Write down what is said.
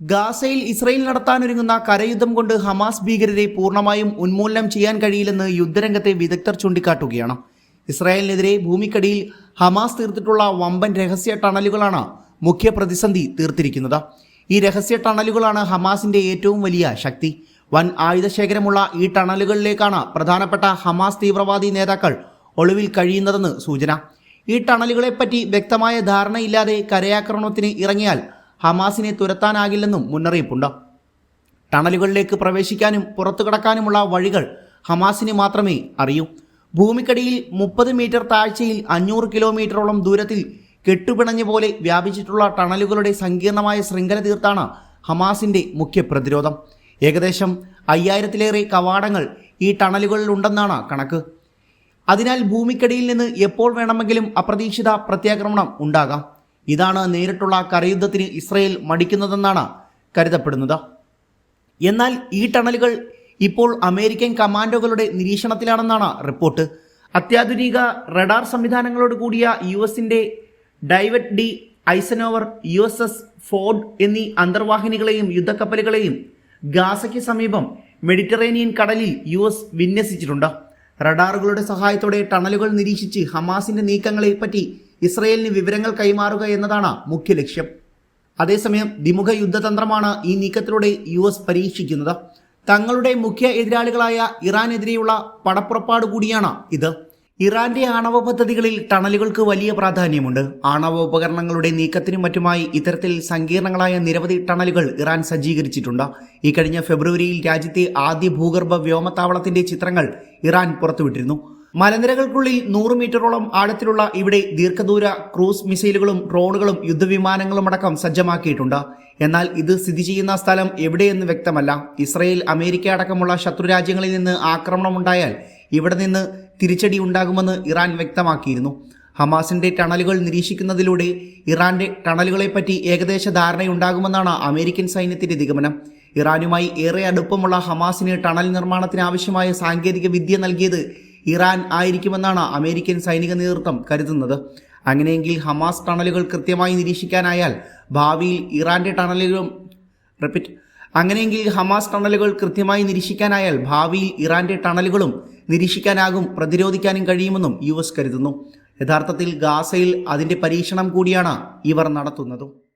ഗാസയിൽ ഇസ്രയേൽ നടത്താനൊരുങ്ങുന്ന കരയുദ്ധം കൊണ്ട് ഹമാസ് ഭീകരരെ പൂർണമായും ഉന്മൂലനം ചെയ്യാൻ കഴിയില്ലെന്ന് യുദ്ധരംഗത്തെ വിദഗ്ധർ ചൂണ്ടിക്കാട്ടുകയാണ്. ഇസ്രായേലിനെതിരെ ഭൂമിക്കടിയിൽ ഹമാസ് തീർത്തിട്ടുള്ള വമ്പൻ രഹസ്യ ടണലുകളാണ് മുഖ്യ പ്രതിസന്ധി തീർത്തിരിക്കുന്നത്. ഈ രഹസ്യ ടണലുകളാണ് ഹമാസിന്റെ ഏറ്റവും വലിയ ശക്തി. വൻ ആയുധശേഖരമുള്ള ഈ ടണലുകളിലേക്കാണ് പ്രധാനപ്പെട്ട ഹമാസ് തീവ്രവാദി നേതാക്കൾ ഒളിവിൽ കഴിയുന്നതെന്ന് സൂചന. ഈ ടണലുകളെപ്പറ്റി വ്യക്തമായ ധാരണയില്ലാതെ കരയാക്രമണത്തിന് ഇറങ്ങിയാൽ ഹമാസിനെ തുരത്താനാകില്ലെന്നും മുന്നറിയിപ്പുണ്ട്. ടണലുകളിലേക്ക് പ്രവേശിക്കാനും പുറത്തു കടക്കാനുമുള്ള വഴികൾ ഹമാസിന് മാത്രമേ അറിയൂ. ഭൂമിക്കടിയിൽ മുപ്പത് മീറ്റർ താഴ്ചയിൽ അഞ്ഞൂറ് കിലോമീറ്ററോളം ദൂരത്തിൽ കെട്ടുപിണഞ്ഞ പോലെ വ്യാപിച്ചിട്ടുള്ള ടണലുകളുടെ സങ്കീർണമായ ശൃംഖല തീർത്താണ് ഹമാസിന്റെ മുഖ്യ പ്രതിരോധം. ഏകദേശം അയ്യായിരത്തിലേറെ കവാടങ്ങൾ ഈ ടണലുകളിൽ ഉണ്ടെന്നാണ് കണക്ക്. അതിനാൽ ഭൂമിക്കടിയിൽ നിന്ന് എപ്പോൾ വേണമെങ്കിലും അപ്രതീക്ഷിത പ്രത്യാക്രമണം ഉണ്ടാകാം. ഇതാണ് നേരിട്ടുള്ള കരയുദ്ധത്തിന് ഇസ്രയേൽ മടിക്കുന്നതെന്നാണ് കരുതപ്പെടുന്നത്. എന്നാൽ ഈ ടണലുകൾ ഇപ്പോൾ അമേരിക്കൻ കമാൻഡോകളുടെ നിരീക്ഷണത്തിലാണെന്നാണ് റിപ്പോർട്ട്. അത്യാധുനിക റഡാർ സംവിധാനങ്ങളോട് കൂടിയ യു എസിന്റെ Dwight D Eisenhower U S S Ford എന്നീ അന്തർവാഹിനികളെയും യുദ്ധക്കപ്പലുകളെയും ഗാസയ്ക്ക് സമീപം മെഡിറ്ററേനിയൻ കടലിൽ യു എസ് വിന്യസിച്ചിട്ടുണ്ട്. റഡാറുകളുടെ സഹായത്തോടെ ടണലുകൾ നിരീക്ഷിച്ച് ഹമാസിന്റെ നീക്കങ്ങളെ പറ്റി ഇസ്രയേലിന് വിവരങ്ങൾ കൈമാറുക എന്നതാണ് മുഖ്യ ലക്ഷ്യം. അതേസമയം ദ്വിമുഖ യുദ്ധതന്ത്രമാണ് ഈ നീക്കത്തിലൂടെ യു എസ് പരീക്ഷിക്കുന്നത്. തങ്ങളുടെ മുഖ്യ എതിരാളികളായ ഇറാനെതിരെയുള്ള പടപ്പുറപ്പാട് കൂടിയാണ് ഇത്. ഇറാന്റെ ആണവ പദ്ധതികളിൽ ടണലുകൾക്ക് വലിയ പ്രാധാന്യമുണ്ട്. ആണവ ഉപകരണങ്ങളുടെ നീക്കത്തിനും മറ്റുമായി ഇത്തരത്തിൽ സങ്കീർണങ്ങളായ നിരവധി ടണലുകൾ ഇറാൻ സജ്ജീകരിച്ചിട്ടുണ്ട്. ഈ കഴിഞ്ഞ ഫെബ്രുവരിയിൽ രാജ്യത്തെ ആദ്യ ഭൂഗർഭ വ്യോമത്താവളത്തിന്റെ ചിത്രങ്ങൾ ഇറാൻ പുറത്തുവിട്ടിരുന്നു. മലനിരകൾക്കുള്ളിൽ നൂറ് മീറ്ററോളം ആഴത്തിലുള്ള ഇവിടെ ദീർഘദൂര ക്രൂസ് മിസൈലുകളും ഡ്രോണുകളും യുദ്ധവിമാനങ്ങളും അടക്കം സജ്ജമാക്കിയിട്ടുണ്ട്. എന്നാൽ ഇത് സ്ഥിതി ചെയ്യുന്ന സ്ഥലം എവിടെയെന്ന് വ്യക്തമല്ല. ഇസ്രയേൽ അമേരിക്ക അടക്കമുള്ള ശത്രുരാജ്യങ്ങളിൽ നിന്ന് ആക്രമണമുണ്ടായാൽ ഇവിടെ നിന്ന് തിരിച്ചടി ഉണ്ടാകുമെന്ന് ഇറാൻ വ്യക്തമാക്കിയിരുന്നു. ഹമാസിന്റെ ടണലുകൾ നിരീക്ഷിക്കുന്നതിലൂടെ ഇറാന്റെ ടണലുകളെപ്പറ്റി ഏകദേശ ധാരണയുണ്ടാകുമെന്നാണ് അമേരിക്കൻ സൈന്യത്തിന്റെ നിഗമനം. ഇറാനുമായി ഏറെ അടുപ്പമുള്ള ഹമാസിന് ടണൽ നിർമ്മാണത്തിന് ആവശ്യമായ സാങ്കേതിക വിദ്യ നൽകിയത് ഇറാൻ ആയിരിക്കുമെന്നാണ് അമേരിക്കൻ സൈനിക നേതൃത്വം കരുതുന്നത്. അങ്ങനെയെങ്കിൽ ഹമാസ് ടണലുകൾ കൃത്യമായി നിരീക്ഷിക്കാനായാൽ ഭാവിയിൽ ഇറാന്റെ ടണലുകളും റിപ്പീറ്റ് അങ്ങനെയെങ്കിൽ ഹമാസ് ടണലുകൾ കൃത്യമായി നിരീക്ഷിക്കാനായാൽ ഭാവിയിൽ ഇറാന്റെ ടണലുകളും നിരീക്ഷിക്കാനാകും പ്രതിരോധിക്കാനും കഴിയുമെന്നും യു കരുതുന്നു. യഥാർത്ഥത്തിൽ ഗാസയിൽ അതിന്റെ പരീക്ഷണം കൂടിയാണ് ഇവർ നടത്തുന്നതും.